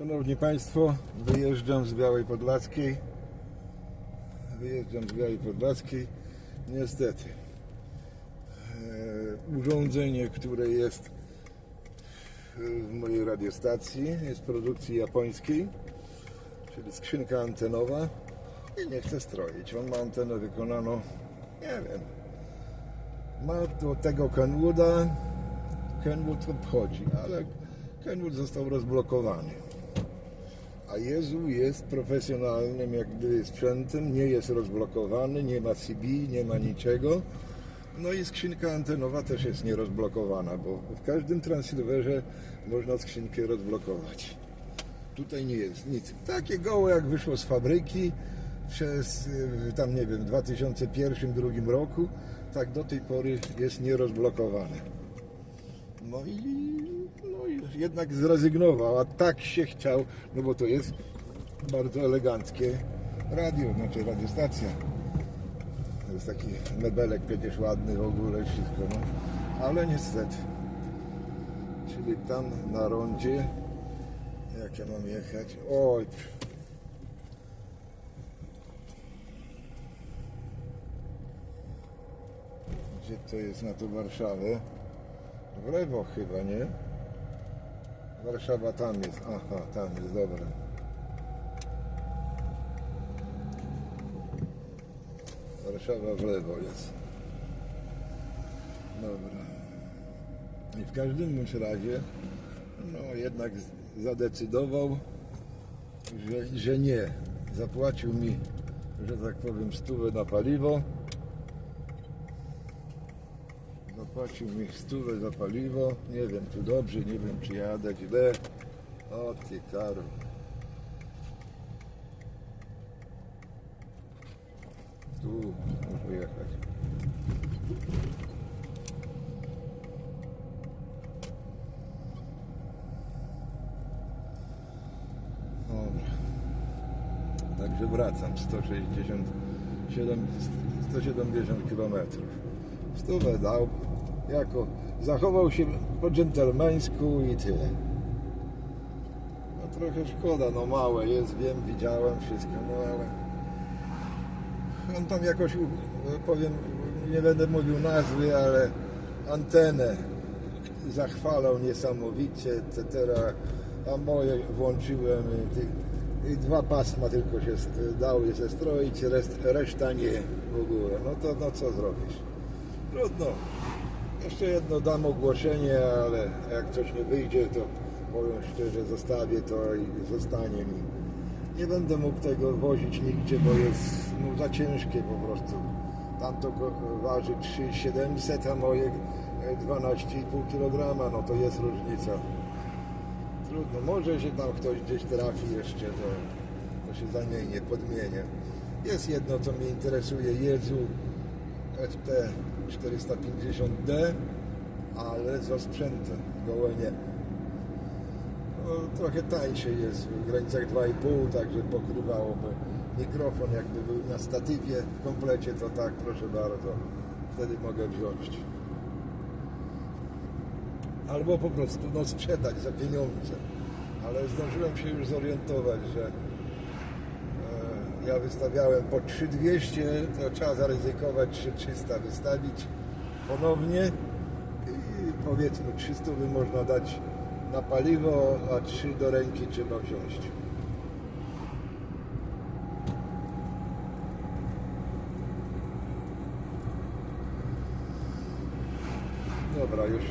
Szanowni Państwo, wyjeżdżam z Białej Podlaskiej. Wyjeżdżam z Białej Podlaskiej. Niestety, e, urządzenie, które jest w mojej radiostacji, jest produkcji japońskiej, czyli skrzynka antenowa i nie chce stroić. On ma antenę wykonaną, nie wiem, ma do tego Kenwooda, Kenwood obchodzi, ale Kenwood został rozblokowany. A Jezu jest profesjonalnym jak gdyby sprzętem, nie jest rozblokowany, nie ma CB, nie ma niczego. No i skrzynka antenowa też jest nierozblokowana, bo w każdym transceiverze można skrzynkę rozblokować. Tutaj nie jest nic. Takie gołe jak wyszło z fabryki przez y, tam nie wiem 2001-2002 roku, tak do tej pory jest nierozblokowane. No i, jednak zrezygnował, a tak się chciał, no bo to jest bardzo eleganckie radio, znaczy radiostacja. To jest taki mebelek przecież ładny w ogóle wszystko, no. Ale niestety. Czyli tam na rondzie, jak ja mam jechać? Oj, gdzie to jest na tą Warszawę? W lewo chyba, nie? Warszawa tam jest. Aha, tam jest, dobra. Warszawa w lewo jest. Dobra. I w każdym bądź razie, no jednak zadecydował, że, że nie. Zapłacił mi, że tak powiem, stówę na paliwo. Zapłacił mi stówę za paliwo. Nie wiem, czy dobrze, nie wiem, czy jadę źle. O ty karo. Tu muszę jechać. Dobra. Także wracam 167, 170 km. Stówę dał, jako zachował się po dżentelmeńsku i tyle. No trochę szkoda, no małe jest, wiem, widziałem wszystko, no ale on tam jakoś, powiem, nie będę mówił nazwy, ale antenę zachwalał niesamowicie, etc. A moje włączyłem i, i dwa pasma tylko się dały się stroić, rest, reszta nie w ogóle. No to no co zrobisz? Trudno. Jeszcze jedno dam ogłoszenie, ale jak coś nie wyjdzie, to powiem szczerze, zostawię to i zostanie mi. Nie będę mógł tego wozić nigdzie, bo jest no, za ciężkie po prostu. Tamto waży 3700, a moje e, 12,5 kg, no to jest różnica. Trudno, może się tam ktoś gdzieś trafi jeszcze, to, to się zamieni, podmienię. Jest jedno, co mnie interesuje, Jezu FT 450D, ale z osprzętem, gołe nie. No, trochę tańsze jest, w granicach 2,5, także pokrywałoby mikrofon, jakby był na statywie w komplecie, to tak, proszę bardzo, wtedy mogę wziąć. Albo po prostu no, sprzedać za pieniądze. Ale zdążyłem się już zorientować, że ja wystawiałem po 3200, to trzeba zaryzykować 3300 wystawić ponownie i powiedzmy 300 by można dać na paliwo, a 3 do ręki trzeba wziąć. Dobra, już